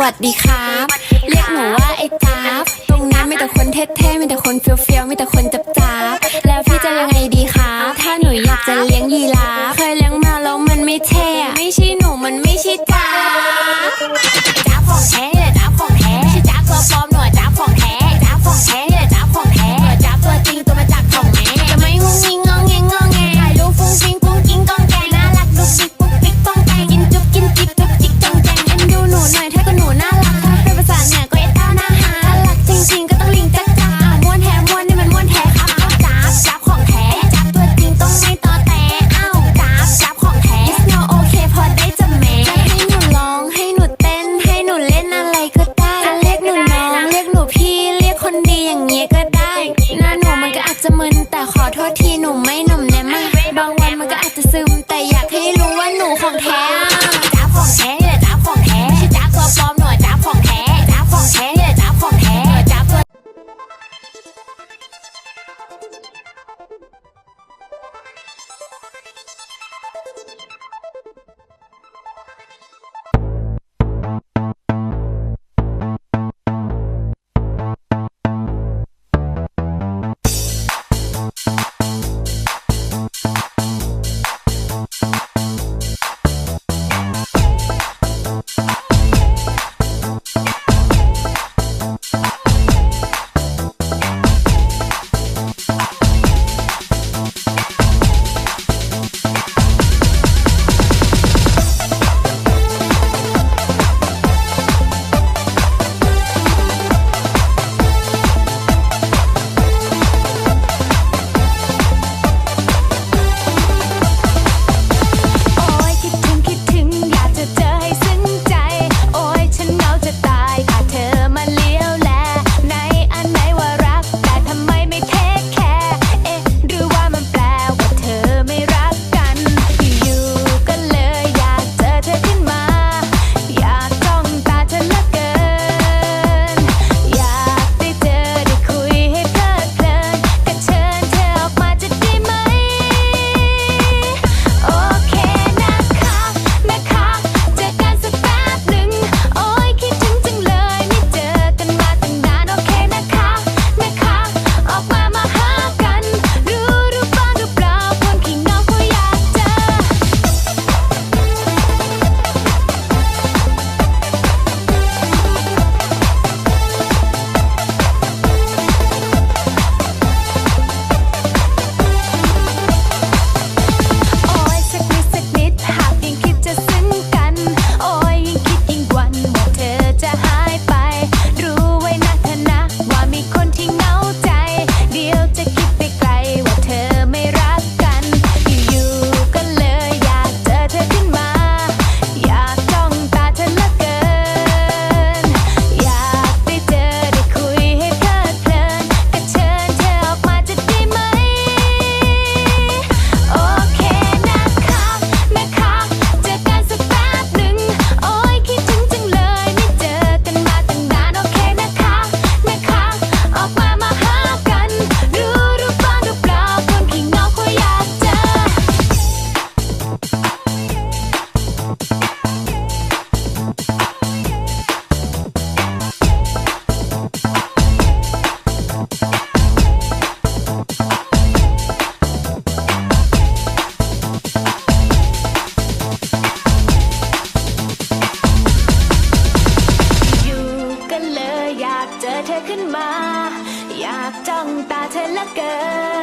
วัสดีครับ เรียกหนูว่าไอ้จ้าบตรงนั้นมีแต่คนเท่ๆมีแต่คนเฟี้ยวๆมีแต่คนจับจ้าบแล้วพี่จะยังไงดีครับถ้าหนูอยากจะเลี้ยงยีราฟเคยเลี้ยงมาแล้วมันไม่เท่ไม่ใช่หนูมันไม่ใช่ อย่างเงี้ยก็ได้หน้าหนูมันก็อาจจะมึนแต่ขอโทษทีหนูไม่หนุ่มแนมมากบางวันมันก็อาจจะซึมแต่อยากให้รู้ว่าหนูของแท้ จ้องตาเธอละเกิน